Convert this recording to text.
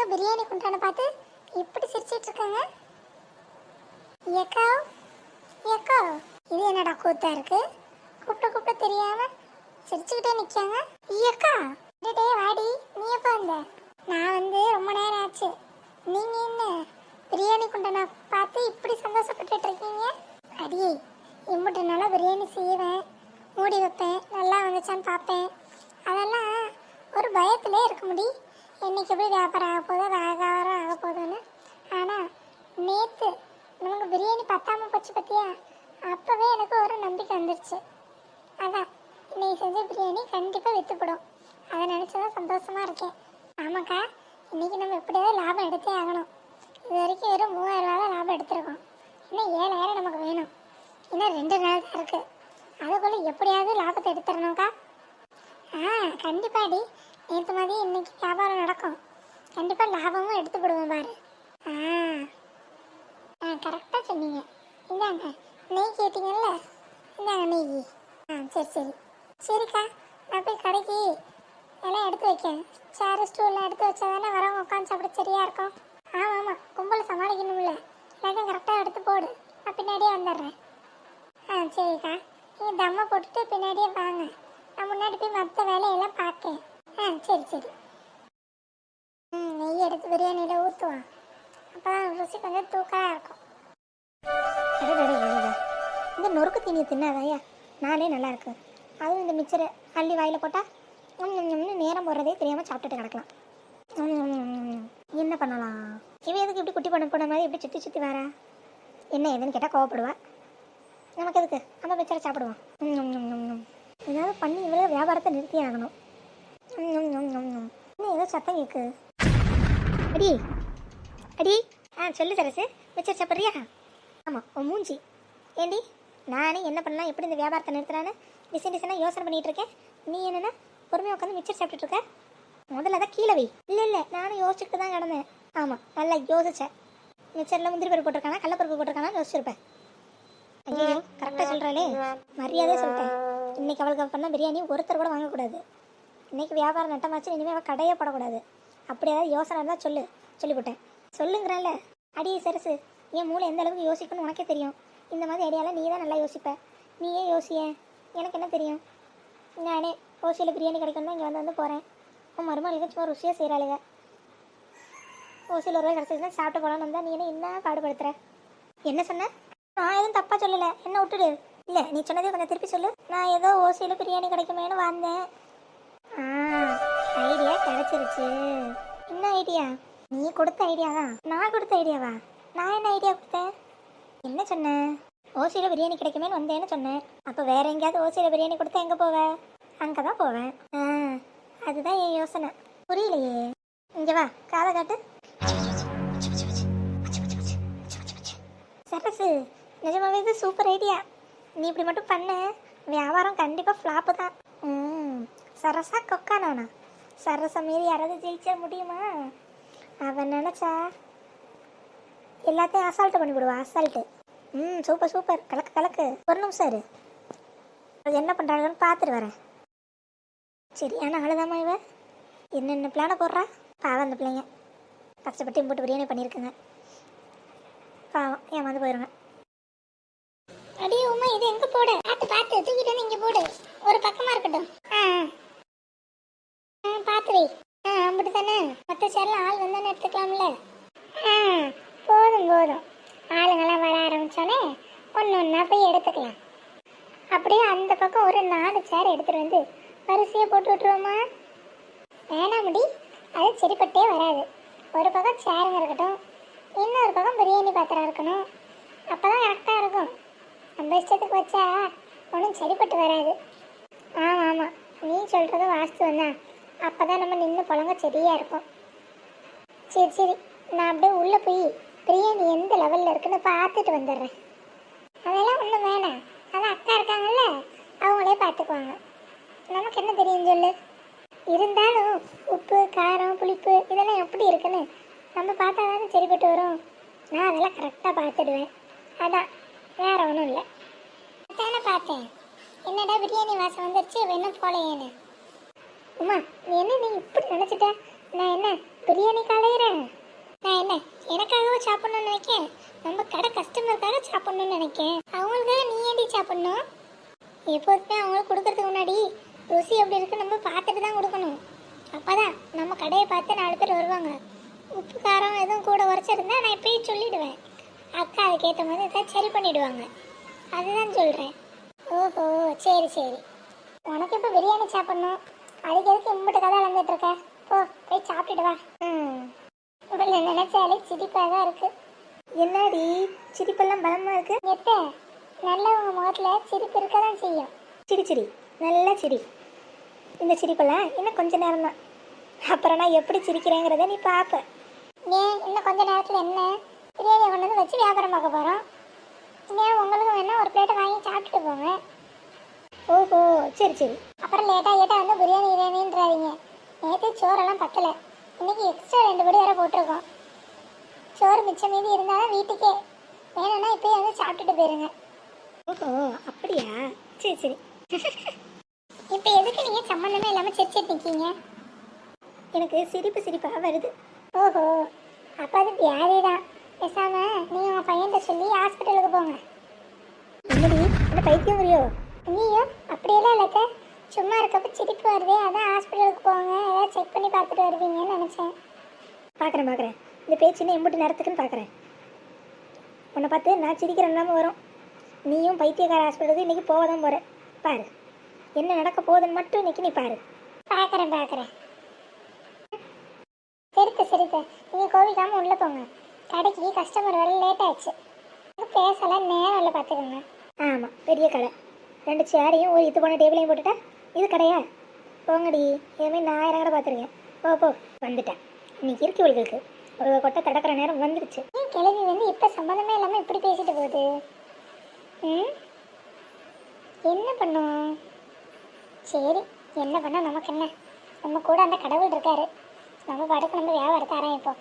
ஏக்கா பிரியாணி குண்டான பார்த்து இப்படி சிரிச்சிட்டு இருக்காங்க ஏக்கா ஏக்கா இது என்னடா கூத்தா இருக்கு? கூப்பிட்ட கூப்பிட்ட தெரியாம சிரிச்சுக்கிட்டே நிக்காங்க ஏக்கா டே வாடி நீ எப்போ வந்த? நான் வந்து ரொம்ப நேரம் ஆச்சு. நீங்க என்ன பிரியாணி கொண்டான பார்த்து இப்படி சந்தோஷப்பட்டுட்டு இருக்கீங்க அடியே இம்புட்டு நல்லா பிரியாணி செய்வேன் மூடி வைப்பேன் நல்லா வந்துச்சான்னு பார்ப்பேன். அதெல்லாம் ஒரு பயத்திலே இருக்க முடியும் இன்றைக்கி எப்படி வியாபாரம் ஆக போதோ வியாபாரம் ஆக போகுதுன்னு. ஆனால் நேற்று நமக்கு பிரியாணி பத்தாமல் போச்சு பார்த்தியா அப்போவே எனக்கு ஒரு நம்பிக்கை வந்துருச்சு. அதான் இன்னைக்கு செஞ்ச பிரியாணி கண்டிப்பாக விற்றுப்படும் அதை நினச்சி தான் சந்தோஷமாக இருக்கேன். ஆமாக்கா இன்னைக்கு நம்ம எப்படியாவது லாபம் எடுத்தே ஆகணும். இது வரைக்கும் வெறும் மூவாயிரம் ரூபா தான் லாபம் எடுத்திருக்கோம். இன்னும் ஏழாயிரம் நமக்கு வேணும். இன்னும் ரெண்டு நாள் தான் இருக்குது அதுக்குள்ளே எப்படியாவது லாபத்தை எடுத்துடணும்க்கா? ஆ கண்டிப்பாடி நேற்று மாதிரி இன்னைக்கு வியாபாரம் நடக்கும். கண்டிப்பாக லாபமும் எடுத்து போடுவோம் பாரு. ஆ. ஆ கரெக்டாக சொன்னீங்க. இந்தாங்க நெய் கேட்டீங்கல்ல? இந்தாங்க நெய். ஆ சரி சரி. சரிக்கா நான் போய் கடைக்கு எல்லாம் எடுத்து வைக்கேன். சேரு ஸ்டூல்லாம் எடுத்து வச்சா தானே வரவங்க உட்காந்து சாப்பிட சரியாக இருக்கும்? ஆமாம் ஆமாம் கும்பலை சமாளிக்கணும்ல. எல்லாத்தையும் கரெக்டாக எடுத்து போடு. நான் பின்னாடியே வந்துடுறேன். ஆ சரிக்கா. நீங்கள் தம்மை போட்டுட்டு பின்னாடியே வாங்க. நான் முன்னாடி போய் மற்ற வேலையெல்லாம் பார்க்கேன். ஆ சரி சரி. ம் நெய் எடுத்து பிரியாணியில் ஊற்றுவான் அப்போ ருசி கொஞ்சம் தூக்கலாக இருக்கும். இந்த நொறுக்கு தீனியை தின்னாதாயா? நானே நல்லா இருக்கு. அதுவும் இந்த மிச்சரை அள்ளி வாயில் போட்டால் நேரம் போடுறதே தெரியாமல் சாப்பிட்டுட்டு கிடக்கலாம். என்ன பண்ணலாம்? இவன் எதுக்கு இப்படி குட்டி பண்ண போன மாதிரி இப்படி சுற்றி சுற்றி வரா என்ன ஏதுன்னு கேட்டால் கோவப்படுவா. நமக்கு எதுக்கு? நம்ம மிச்சரை சாப்பிடுவோம். ஏதாவது பண்ணி இவ்வளோ வியாபாரத்தை நிறுத்தி ஆகணும். இன்னும் ஏதோ சத்தம் கேட்கு அடி. அடி. ஆ சொல்லு சரசு. மிச்சர் சாப்பிட்றியா? ஆமாம் உன் மூஞ்சி. ஏண்டி? நானே என்ன பண்ணலாம்? எப்படி இந்த வியாபாரத்தை நிறுத்துறான்னு டிசைன் டிசைனாக யோசனை பண்ணிட்டு இருக்கேன் நீ என்னென்ன? பொறுமையாக உட்காந்து மிச்சர் சாப்பிட்டுட்டு இருக்க முதல்ல தான் கீழே வை. இல்லை இல்லை நானும் யோசிச்சுட்டு தான் கிடந்தேன். ஆமாம் நல்லா யோசிச்சேன். மிச்சரில் முந்திரி பருப்பு போட்டிருக்கானா? கடலப்பருப்பு போட்டிருக்கானா யோசிச்சிருப்பேன். ஐயோ கரெக்டாக சொல்கிறாளே மரியாதையே சொல்லிட்டேன். இன்னைக்கு அவளுக்கு பண்ண பிரியாணி ஒருத்தர் கூட வாங்கக்கூடாது. இன்னைக்கு வியாபாரம் நட்டமாச்சு இனிமேல் அவள் கடையே போடக்கூடாது. அப்படி ஏதாவது யோசனை இருந்தால் சொல்லு. சொல்லிவிட்டேன். சொல்லுங்கிறேன்ல. அடி சரசு என் மூளை எந்த அளவுக்கு யோசிக்கணும்னு உனக்கே தெரியும். இந்த மாதிரி ஐடியாவில் நீ தான் நல்லா யோசிப்ப. நீயே யோசிய. எனக்கு என்ன தெரியும்? நானே ஓசியில் பிரியாணி கிடைக்கணும் தான் இங்கே வந்து வந்து போகிறேன் உன் மருமகளுக்கு சும்மா ருசியாக செய்கிறாளுங்க ஓசியில் ஒரு வேலை கிடச்சிச்சுன்னா சாப்பிட்டு போகலான்னு வந்தால் நீ என்ன என்ன பாடுபடுத்துற? என்ன சொன்ன? நான் எதுவும் தப்பாக சொல்லலை. என்ன விட்டுடு. இல்லை நீ சொன்னதே கொஞ்சம் திருப்பி சொல்லு. நான் ஏதோ ஓசியில் பிரியாணி கிடைக்குமேனு வந்தேன். ஆ ஐடியா கிடைச்சிருச்சு. என்ன ஐடியா நீ கொடுத்த ஐடியா தான் நான் கொடுத்த ஐடியாவா நான் என்ன ஐடியா கொடுத்தேன்? என்ன சொன்னேன் ஓசியில் பிரியாணி கிடைக்குமேனு வந்தேன்னு சொன்னேன் அப்போ வேற எங்கேயாவது ஓசியில் பிரியாணி கொடுத்தா எங்கே போவேன் அங்கே தான் போவேன். ஆ அதுதான் என் யோசனை. புரியலையே. இங்கே வா காதை காட்டு. சரசு நிஜமாவே இது சூப்பர் ஐடியா நீ இப்படி மட்டும் பண்ண. வியாபாரம் கண்டிப்பாக ஃப்ளாப்பு தான். ம் சரசா கொக்கானானா? சரசை மீறி யாராவது ஜெயிச்ச முடியுமா? அவன் நினச்சா எல்லாத்தையும் அசால்ட்டு பண்ணி விடுவா அசால்ட்டு ம் சூப்பர் சூப்பர் கலக்கு கலக்கு. ஒரு நிமிஷம் இரு. அது என்ன பண்ணுறாங்கன்னு பார்த்துட்டு வரேன். சரி ஆனால் அழுதாமா இவ. என்னென்ன பிளானை போடுறா? பாவம் அந்த பிள்ளைங்க. கஷ்டப்பட்டு போட்டு பிரியாணி பண்ணியிருக்குங்க. பாவம் ஏமாந்து போயிருங்க. அடியே உமா இது எங்கே போடு? பார்த்து பார்த்து தூக்கிட்டு வந்து இங்கே போடு. ஒரு பக்கமாக இருக்கட்டும் ஆ ஆ பார்த்து வை ஆ அப்படி தானே மற்ற எடுத்துக்கலாம்ல? ஆ போதும் போதும். ஆளுங்கெல்லாம் வர ஆரம்பிச்சோன்னே ஒன்று ஒன்றா போய் எடுத்துக்கலாம். அப்படியே அந்த பக்கம் ஒரு நாலு சேர் எடுத்துகிட்டு வந்து வரிசையை போட்டு விட்ருவோமா வேணாம் முடி அது சரிப்பட்டே வராது. ஒரு பக்கம் சேருங்க இருக்கட்டும் இன்னொரு பக்கம் பிரியாணி பாத்திரம் இருக்கணும். அப்போ தான் கரெக்டாக இருக்கும். நம்ம இஷ்டத்துக்கு வச்சா ஒன்றும் சரிப்பட்டு வராது. ஆமாம் ஆமாம் நீ சொல்கிறது வாஸ்து தான் அப்போ தான் நம்ம நின்று புழங்க சரியாக இருக்கும் சரி சரி. நான் அப்படியே உள்ளே போய் பிரியாணி எந்த லெவலில் இருக்குன்னு பார்த்துட்டு வந்துடுறேன். அதெல்லாம் ஒன்றும் வேணாம். அதான் அக்கா இருக்காங்கல்ல அவங்களே பார்த்துக்குவாங்க. நமக்கு என்ன தெரியும் சொல்லு? இருந்தாலும் உப்பு காரம் புளிப்பு இதெல்லாம் எப்படி இருக்குன்னு நம்ம பார்த்தா தானே சரிப்பட்டு வரும். நான் அதெல்லாம் கரெக்டாக பார்த்துடுவேன். அதான் வேற ஒன்றும் இல்லை. தானே பார்த்தேன். என்னடா பிரியாணி வாசம் வந்துருச்சு வேணும் போலையேன்னு. உமா நீ என்ன நீ இப்படி நினச்சிட்ட? நான் என்ன பிரியாணி கலையிறேன். நான் என்ன எனக்காகவும் சாப்பிடணும்னு நினைக்கேன்? நம்ம கடை கஸ்டமருக்காக சாப்பிடணும்னு நினைக்கேன். அவங்களுக்காக நீ ஏண்டி சாப்பிடணும்? எப்போதுமே அவங்களுக்கு கொடுக்கறதுக்கு முன்னாடி ருசி எப்படி இருக்கு நம்ம பார்த்துட்டு தான் கொடுக்கணும். அப்போதான் நம்ம கடையை பார்த்து நாலு பேர் வருவாங்க. உப்பு காரம் எதுவும் கூட உரைச்சிருந்தா நான் இப்பயே சொல்லிடுவேன். அக்கா அதுக்கேற்ற மாதிரி ஏதாவது சரி பண்ணிடுவாங்க. அதுதான் சொல்கிறேன் ஓஹோ சரி சரி. உனக்கு இப்போ பிரியாணி சாப்பிட்ணும்? அதுக்கு எதுக்கு இம்பிட்டு கதை வந்துட்டு இருக்க? போ போய் சாப்பிட்டுட்டு வா. ம். உடனே நினைச்சாலே சிரிப்பாக தான் இருக்கு. என்னடி? சிரிப்பெல்லாம் பலமா இருக்கு? எத்த நல்லவங்க முகத்துல சிரிப்பு இருக்க தான் செய்யும். சிரி சிரி. நல்லா சிரி. இந்த சிரிப்பெல்லாம் இன்னும் கொஞ்ச நேரம் தான். அப்புறம் நான் எப்படி சிரிக்கிறேங்கிறத நீ பார்ப்ப ஏன் இன்னும் கொஞ்ச நேரத்தில் என்ன? பிரியாணி கொண்டு வந்து வச்சு வியாபாரம் பார்க்க போகிறோம் ஏன் உங்களுக்கு வேணா ஒரு பிளேட்டை வாங்கி சாப்பிட்டுட்டு போங்க. ஓஹோ சரி சரி. அப்புறம் லேட்டாக ஏட்டா வந்து பிரியாணி பிரியாணின்றாதீங்க. சோறெல்லாம் பத்தலை. இன்னைக்கு எக்ஸ்ட்ரா ரெண்டு படி வேற போட்டிருக்கோம். சோறு மிச்சம் மீதி இருந்தாலும் வீட்டுக்கே. வேணும்னா இப்பயே வந்து சாப்பிட்டுட்டு போயிருங்க. ஓஹோ அப்படியா? சரி சரி. இப்போ எதுக்கு நீங்கள் சம்மந்தமே இல்லாமல் சிரிச்சிட்டு நிற்கீங்க எனக்கு சிரிப்பு சிரிப்பாக வருது. ஓஹோ அப்போ அது வியாதி தான் பேசாம நீங்கள் உங்கள் பையன்கிட்ட சொல்லி ஹாஸ்பிட்டலுக்கு போங்க. என்னடி என்ன பைத்தியங்கிறியோ நீயோ அப்படியெல்லாம் இல்லைக்க இருக்கப்ப சிரிப்பு வருதே அதான் ஹாஸ்பிட்டலுக்கு போங்க ஏதாவது செக் பண்ணி பார்த்துட்டு வருவீங்கன்னு நினச்சேன். பார்க்குறேன் பார்க்குறேன் இந்த பேச்சு இன்னும் எம்பிட்டு நேரத்துக்குன்னு பார்க்குறேன் உன்னை பார்த்து நான் சிரிக்கிற இல்லாமல் வரும். நீயும் பைத்தியக்கார ஹாஸ்பிட்டலுக்கு இன்றைக்கி போக தான் போகிற பாரு என்ன நடக்க போகுதுன்னு மட்டும் இன்னைக்கு நீ பாரு. பார்க்குறேன் பார்க்குறேன் சரித்த சரித்த. நீங்கள் கோவிக்காமல் உள்ளே போங்க. கடைக்கு கஸ்டமர் வர லேட் ஆச்சு பேசலாம் நேரம் இல்லை பார்த்துக்கோங்க. ஆமாம் பெரிய கடை. ரெண்டு சேரையும் ஒரு இது போன டேபிளையும் போட்டுட்டா இது கடையா? போங்கடி. இதுமாதிரி நான் ஆயிரம் கடை பார்த்துருக்கேன் போ போ. வந்துட்டேன். இன்னைக்கு இருக்கு இவளுக்கு ஒரு கொட்டை தடக்கிற நேரம் வந்துடுச்சு. ஏன் கிழவி வந்து இப்போ சம்மந்தமே இல்லாமல் இப்படி பேசிட்டு போகுது? ம்? என்ன பண்ணும்? சரி என்ன பண்ணால் நமக்கு என்ன? நம்ம கூட அந்த கடவுள் இருக்காரு. நம்ம பாட்டுக்கு நம்ம வியாபாரத்தை ஆரம்பிப்போம்